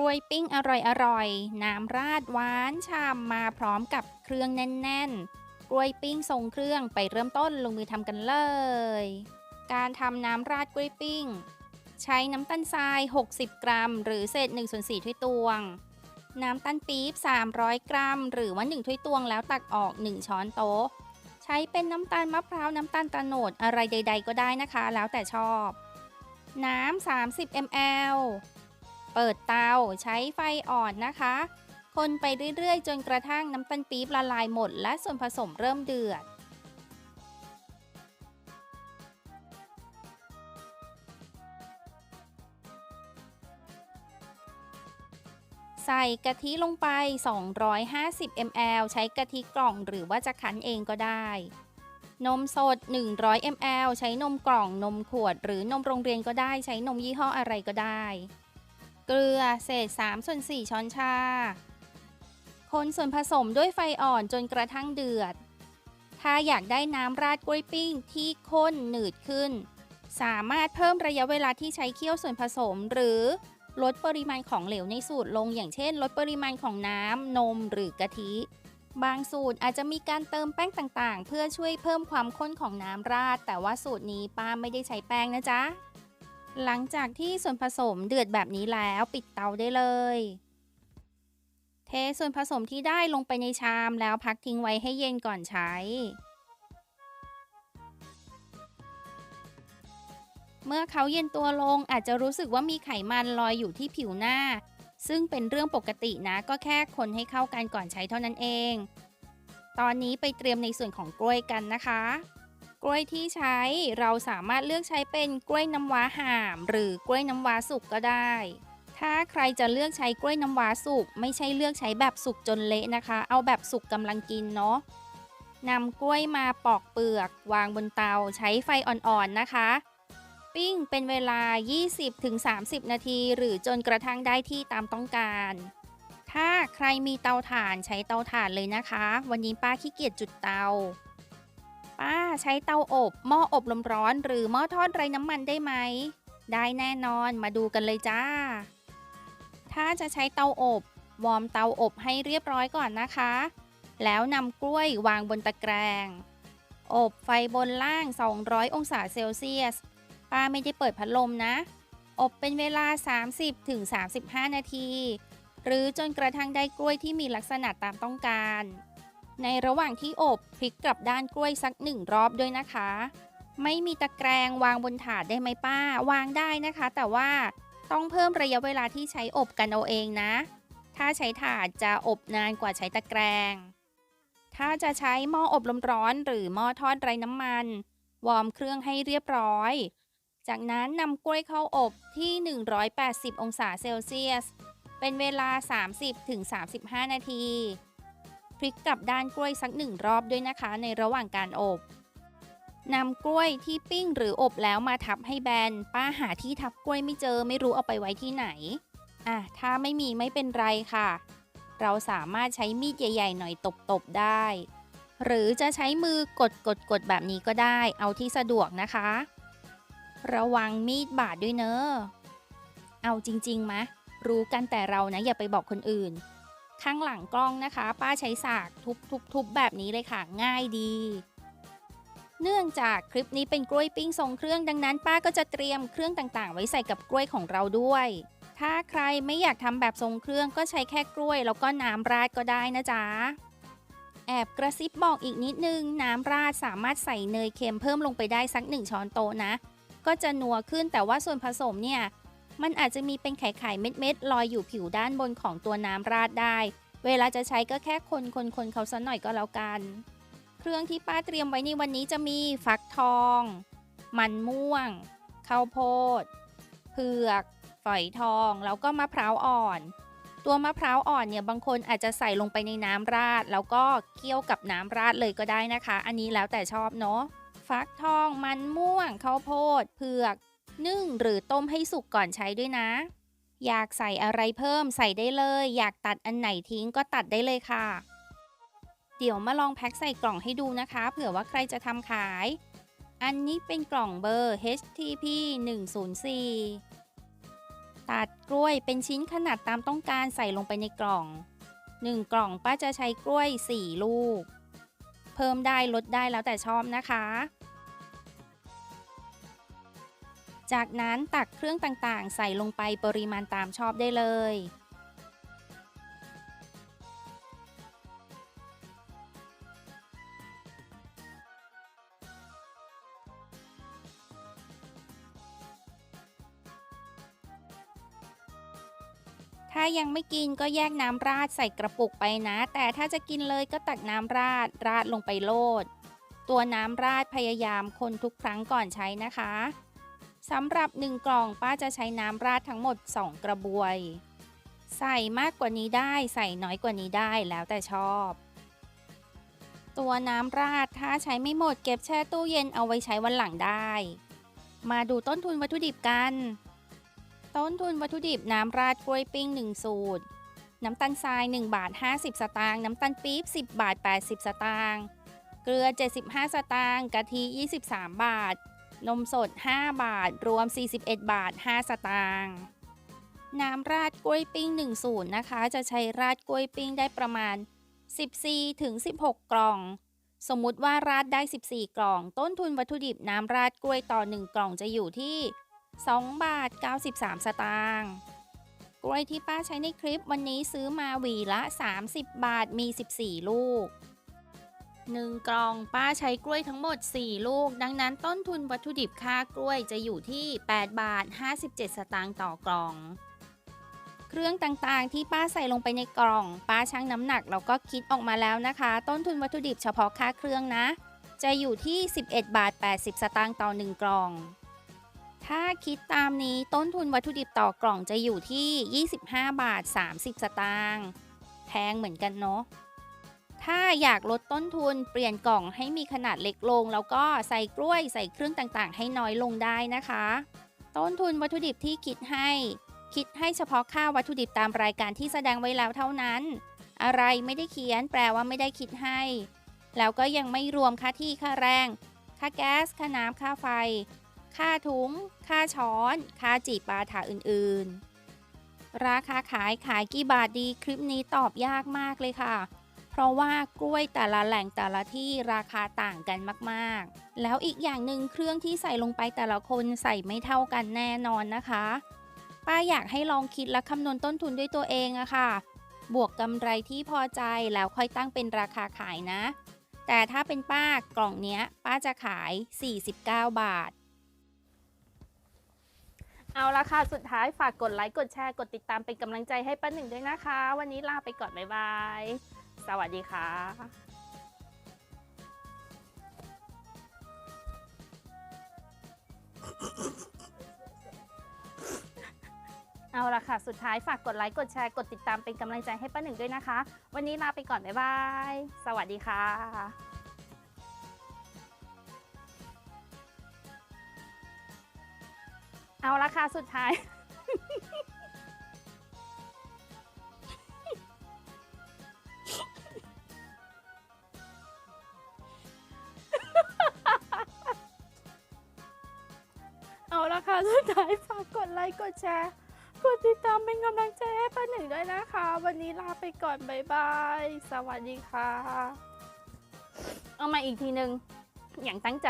กล้วยปิ้งอร่อยๆ น้ำราดหวานฉ่ำมาพร้อมกับเครื่องแน่นๆ กล้วยปิ้งทรงเครื่องไปเริ่มต้นลงมือทำกันเลย การทำน้ำราดกล้วยปิ้ง ใช้น้ำตาลทราย 60 กรัม หรือเศษ1ส่วน4ถ้วยตวง น้ำตาลปี๊บ 300 กรัม หรือว่า 1 ถ้วยตวงแล้วตักออก 1 ช้อนโต๊ะ ใช้เป็นน้ำตาลมะพร้าวน้ำตาลตะโนดอะไรใด ๆ ก็ได้นะคะ แล้วแต่ชอบ น้ำ30 ml เปิดเตาใช้ไฟอ่อนนะคะ คนไปเรื่อย ๆ จนกระทั่งน้ำตาลปี๊บละลายหมด และส่วนผสมเริ่มเดือด ใส่กะทิลงไป 250 ml ใช้กะทิกล่องหรือว่าจะคั้นเองก็ได้ นมสด 100 ml ใช้นมกล่อง นมขวด หรือนมโรงเรียนก็ได้ ใช้นมยี่ห้ออะไรก็ได้ เกลือเศษ3ส่วน4ช้อนชา คนส่วนผสมด้วยไฟอ่อนจนกระทั่งเดือด ถ้าอยากได้น้ำราดกล้วยปิ้งที่ข้นหนืดขึ้น สามารถเพิ่มระยะเวลาที่ใช้เคี่ยวส่วนผสมหรือลดปริมาณของเหลวในสูตรลงอย่างเช่น ลดปริมาณของน้ำ นมหรือกะทิ บางสูตรอาจจะมีการเติมแป้งต่างๆ เพื่อช่วยเพิ่มความข้นของน้ำราด แต่ว่าสูตรนี้ป้าไม่ได้ใช้แป้งนะจ๊ะ หลังจากที่ส่วนผสมเดือดแบบนี้แล้วปิดเตาได้เลย เทส่วนผสมที่ได้ลงไปในชามแล้วพักทิ้งไว้ให้เย็นก่อนใช้ เมื่อเขาเย็นตัวลงอาจจะรู้สึกว่ามีไขมันลอยอยู่ที่ผิวหน้า ซึ่งเป็นเรื่องปกตินะก็แค่คนให้เข้ากันก่อนใช้เท่านั้นเอง ตอนนี้ไปเตรียมในส่วนของกล้วยกันนะคะ กล้วยที่ใช้เราสามารถเลือกใช้เป็นกล้วยน้ำว้าห่าม หรือกล้วยน้ำว้าสุกก็ได้ ถ้าใครจะเลือกใช้กล้วยน้ำว้าสุกไม่ใช่เลือกใช้แบบสุกจนเละนะคะ เอาแบบสุกกำลังกินเนาะนำกล้วยมาปอกเปลือก วางบนเตาใช้ไฟอ่อนๆนะคะ ปิ้งเป็นเวลา 20-30 นาทีหรือจนกระทั่งได้ที่ตามต้องการ ถ้าใครมีเตาถ่านใช้เตาถ่านเลยนะคะ วันนี้ป้าขี้เกียจจุดเตา ป้าใช้เตาอบ หม้ออบลมร้อน หรือหม้อทอดไร้น้ำมันได้ไหม ได้แน่นอนมาดูกันเลยจ้า ถ้าจะใช้เตาอบ วอร์มเตาอบให้เรียบร้อยก่อนนะคะ แล้วนำกล้วยวางบนตะแกรงอบไฟบนล่าง 200 องศาเซลเซียส ป้าไม่ได้เปิดพัดลมนะ อบเป็นเวลา 30-35 นาที หรือจนกระทั่งได้กล้วยที่มีลักษณะตามต้องการ ในระหว่างที่อบพลิกกลับด้านกล้วยสักหนึ่งรอบด้วยนะคะ ไม่มีตะแกรงวางบนถาดได้ไหมป้า วางได้นะคะ แต่ว่าต้องเพิ่มระยะเวลาที่ใช้อบกันเอาเองนะ ถ้าใช้ถาดจะอบนานกว่าใช้ตะแกรง ถ้าจะใช้หม้ออบลมร้อนหรือหม้อทอดไร้น้ำมัน วอร์มเครื่องให้เรียบร้อย จากนั้นนำกล้วยเข้าอบที่ 180 องศาเซลเซียส เป็นเวลา 30-35 นาที พลิกกลับด้านกล้วยสักหนึ่งรอบด้วยนะคะในระหว่างการอบนำกล้วยที่ปิ้งหรืออบแล้วมาทับให้แบน ป้าหาที่ทับกล้วยไม่เจอไม่รู้เอาไปไว้ที่ไหน อะ ถ้าไม่มีไม่เป็นไรค่ะ เราสามารถใช้มีดใหญ่ ๆ หน่อยตบๆได้ หรือจะใช้มือกดกดกดแบบนี้ก็ได้ เอาที่สะดวกนะคะ ระวังมีดบาดด้วยเนอะ เอาจริงๆมะ รู้กันแต่เรานะอย่าไปบอกคนอื่น ข้างหลังกล้องนะคะ ป้าใช้สากทุบๆๆแบบนี้เลยค่ะ ง่ายดี เนื่องจากคลิปนี้เป็นกล้วยปิ้งทรงเครื่องดังนั้น ป้าก็จะเตรียมเครื่องต่างๆ ไว้ใส่กับกล้วยของเราด้วย ถ้าใครไม่อยากทำแบบทรงเครื่องก็ใช้แค่กล้วย แล้วก็น้ำราดก็ได้นะจ๊ะแอบกระซิบบอกอีกนิดนึง น้ำราดสามารถใส่เนยเค็มเพิ่มลงไปได้สักหนึ่งช้อนโต๊ะนะ ก็จะนัวขึ้นแต่ว่าส่วนผสมเนี่ย มันอาจจะมีเป็นไข่ไข่เม็ดๆลอยอยู่ผิวด้านบนของตัวน้ำราดได้ เวลาจะใช้ก็แค่คนคนคนเขาสักหน่อยก็แล้วกัน เครื่องที่ป้าเตรียมไว้ในวันนี้จะมีฟักทอง มันม่วง ข้าวโพด เผือก ฝอยทอง แล้วก็มะพร้าวอ่อน ตัวมะพร้าวอ่อนเนี่ยบางคนอาจจะใส่ลงไปในน้ำราด แล้วก็เคี่ยวกับน้ำราดเลยก็ได้นะคะ อันนี้แล้วแต่ชอบเนาะฟักทอง มันม่วง ข้าวโพด เผือก นึ่งหรือต้มให้สุกก่อนใช้ด้วยนะ อยากใส่อะไรเพิ่มใส่ได้เลย อยากตัดอันไหนทิ้งก็ตัดได้เลยค่ะ เดี๋ยวมาลองแพ็คใส่กล่องให้ดูนะคะ เผื่อว่าใครจะทำขาย อันนี้เป็นกล่องเบอร์ HTP 104ตัดกล้วยเป็นชิ้นขนาดตามต้องการใส่ลงไปในกล่อง 1 กล่องป้าจะใช้กล้วย 4 ลูก เพิ่มได้ลดได้แล้วแต่ชอบนะคะ จากนั้นตักเครื่องต่างๆ ใส่ลงไปปริมาณตามชอบได้เลย ถ้ายังไม่กินก็แยกน้ำราดใส่กระปุกไปนะ แต่ถ้าจะกินเลยก็ตักน้ำราดราดลงไปโลด ตัวน้ำราดพยายามคนทุกครั้งก่อนใช้นะคะ สำหรับ 1 กล่องป้าจะใช้น้ำราดทั้งหมด 2 กระบวย ใส่มากกว่านี้ได้ใส่น้อยกว่านี้ได้แล้วแต่ชอบ ตัวน้ำราดถ้าใช้ไม่หมดเก็บแช่ตู้เย็นเอาไว้ใช้วันหลังได้ มาดูต้นทุนวัตถุดิบกัน ต้นทุนวัตถุดิบน้ำราดกล้วยปิ้ง 1 สูตร น้ำตาลทราย 1 บาท 50 สตางค์น้ำตาลปี๊บ 10 บาท 80 สตางค์เกลือ 75 สตางค์กะทิ 23 บาท นมสด 5 บาท รวม 41 บาท 5 สตางค์น้ำราดกล้วยปิ้ง1สูตรนะคะ จะใช้ราดกล้วยปิ้งได้ประมาณ 14ถึง16 กล่อง สมมุติว่าราดได้ 14 กล่อง ต้นทุนวัตถุดิบน้ำราดกล้วยต่อ 1 กล่องจะอยู่ที่ 2 บาท 93 สตางค์กล้วยที่ป้าใช้ในคลิปวันนี้ซื้อมาหวีละ 30 บาทมี 14 ลูก 1 กล่องป้าใช้กล้วยทั้งหมด 4 ลูก ดังนั้นต้นทุนวัตถุดิบค่ากล้วยจะอยู่ที่ 8 บาท 57 สตางค์ต่อกล่อง เครื่องต่างๆ ที่ป้าใส่ลงไปในกล่อง ป้าชั่งน้ำหนักแล้วก็คิดออกมาแล้วนะคะ ต้นทุนวัตถุดิบเฉพาะค่าเครื่องนะ จะอยู่ที่ 11 บาท 80 สตางค์ต่อ 1 กล่องถ้าคิดตามนี้ต้นทุนวัตถุดิบต่อกล่องจะอยู่ที่ 25 บาท 30 สตางค์แพงเหมือนกันเนาะ ถ้าอยากลดต้นทุนเปลี่ยนกล่องให้มีขนาดเล็กลง แล้วก็ใส่กล้วยใส่เครื่องต่างๆ ให้น้อยลงได้นะคะ ต้นทุนวัตถุดิบที่คิดให้ คิดให้เฉพาะค่าวัตถุดิบตามรายการที่แสดงไว้แล้วเท่านั้น อะไรไม่ได้เขียนแปลว่าไม่ได้คิดให้ แล้วก็ยังไม่รวมค่าที่ค่าแรง ค่าแก๊สค่าน้ำค่าไฟ ค่าถุง ค่าช้อน ค่าจีบปาถาอื่นๆ ราคาขายขายกี่บาทดีคลิปนี้ตอบยากมากเลยค่ะ ราะว่ากล้วยแต่ละแหล่งแต่ละที่ราคาต่างกันมากๆ แล้วอีกอย่างหนึ่งเครื่องที่ใส่ลงไปแต่ละคนใส่ไม่เท่ากันแน่นอนนะคะ ป้าอยากให้ลองคิดและคำนวณต้นทุนด้วยตัวเองอะค่ะ บวกกำไรที่พอใจแล้วค่อยตั้งเป็นราคาขายนะ แต่ถ้าเป็นป้ากล่องเนี้ย ป้าจะขาย 49 บาทเอาละค่ะ สุดท้ายฝากกดไลค์ กดแชร์ กดติดตามเป็นกำลังใจให้ป้าหนึ่งด้วยนะคะ วันนี้ลาไปก่อน บ๊ายบาย สวัสดีค่ะเอาละค่ะ สุดท้ายฝากกดไลค์ กดแชร์ กดติดตามเป็นกำลังใจให้ป้าหนึ่งด้วยนะคะ วันนี้ลาไปก่อน บ๊ายบาย สวัสดีค่ะเอาละค่ะ สุดท้าย ละค่ะสุดท้ายฝากกดไลค์กดแชร์กดติดตามเป็นกำลังใจให้ป้าหนึ่งด้วยนะคะ วันนี้ลาไปก่อนบ๊ายบาย สวัสดีค่ะ เอามาอีกทีหนึ่งอย่างตั้งใจ